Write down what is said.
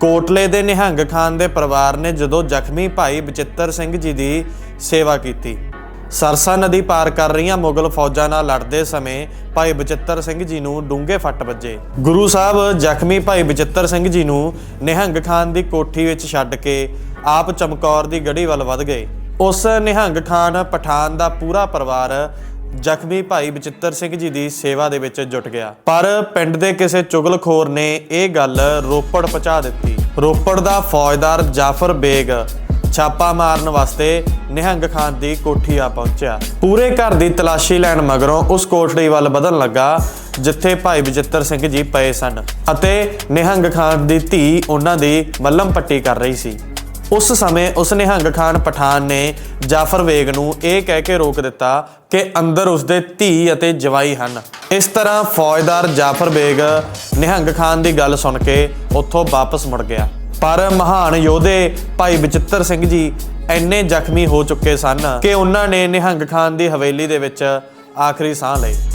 ਕੋਟਲੇ ਦੇ ਨਿਹੰਗ ਖਾਨ ਦੇ ਪਰਿਵਾਰ ਨੇ ਜਦੋਂ ਜ਼ਖਮੀ ਭਾਈ ਬਚਿੱਤਰ ਸਿੰਘ ਜੀ ਦੀ ਸੇਵਾ ਕੀਤੀ, ਸਰਸਾ ਨਦੀ ਪਾਰ ਕਰ ਰਹੀਆਂ ਮੁਗਲ ਫੌਜਾਂ ਨਾਲ ਲੜਦੇ ਸਮੇਂ ਭਾਈ ਬਚਿੱਤਰ ਸਿੰਘ ਜੀ ਨੂੰ ਡੂੰਘੇ ਫੱਟ ਵੱਜੇ। ਗੁਰੂ ਸਾਹਿਬ ਜ਼ਖਮੀ ਭਾਈ ਬਚਿੱਤਰ ਸਿੰਘ ਜੀ ਨੂੰ ਨਿਹੰਗ ਖਾਨ ਦੀ ਕੋਠੀ ਵਿੱਚ ਛੱਡ ਕੇ ਆਪ ਚਮਕੌਰ ਦੀ ਗੜੀ ਵੱਲ ਵੱਧ ਗਏ। ਉਸ ਨਿਹੰਗ ਖਾਨ ਪਠਾਨ ਦਾ ਪੂਰਾ ਪਰਿਵਾਰ ਜ਼ਖਮੀ ਭਾਈ ਬਚਿੱਤਰ ਸਿੰਘ ਜੀ ਦੀ ਸੇਵਾ ਦੇ ਵਿੱਚ ਜੁਟ ਗਿਆ। ਪਰ ਪਿੰਡ ਦੇ ਕਿਸੇ ਚੁਗਲਖੋਰ ਨੇ ਇਹ ਗੱਲ ਰੋਪੜ ਪਹੁੰਚਾ ਦਿੱਤੀ। ਰੋਪੜ ਦਾ ਫੌਜਦਾਰ ਜਾਫਰ ਬੇਗ ਛਾਪਾ ਮਾਰਨ ਵਾਸਤੇ ਨਿਹੰਗ ਖਾਨ ਦੀ ਕੋਠੀ ਆ ਪਹੁੰਚਿਆ। ਪੂਰੇ ਘਰ ਦੀ ਤਲਾਸ਼ੀ ਲੈਣ ਮਗਰੋਂ ਉਸ ਕੋਠੜੀ ਵੱਲ ਵਧਣ ਲੱਗਾ, ਜਿੱਥੇ ਭਾਈ ਬਚਿੱਤਰ ਸਿੰਘ ਜੀ ਪਏ ਸਨ ਅਤੇ ਨਿਹੰਗ ਖਾਨ ਦੀ ਧੀ ਉਹਨਾਂ ਦੀ ਮੱਲਮ ਪੱਟੀ ਕਰ ਰਹੀ ਸੀ। ਉਸ ਸਮੇਂ ਉਸ ਨਿਹੰਗ ਖਾਨ ਪਠਾਨ ਨੇ ਜਾਫਰ ਵੇਗ ਨੂੰ ਇਹ ਕਹਿ ਕੇ ਰੋਕ ਦਿੱਤਾ ਕਿ ਅੰਦਰ ਉਸਦੇ ਧੀ ਅਤੇ ਜਵਾਈ ਹਨ। ਇਸ ਤਰ੍ਹਾਂ ਫੌਜਦਾਰ ਜਾਫਰ ਬੇਗ ਨਿਹੰਗ ਖਾਨ ਦੀ ਗੱਲ ਸੁਣ ਕੇ ਉੱਥੋਂ ਵਾਪਸ ਮੁੜ ਗਿਆ। ਪਰ ਮਹਾਨ ਯੋਧੇ ਭਾਈ ਬਚਿੱਤਰ ਸਿੰਘ ਜੀ ਇੰਨੇ ਜ਼ਖਮੀ ਹੋ ਚੁੱਕੇ ਸਨ ਕਿ ਉਹਨਾਂ ਨੇ ਨਿਹੰਗ ਖਾਨ ਦੀ ਹਵੇਲੀ ਦੇ ਵਿੱਚ ਆਖਰੀ ਸਾਹ ਲਈ।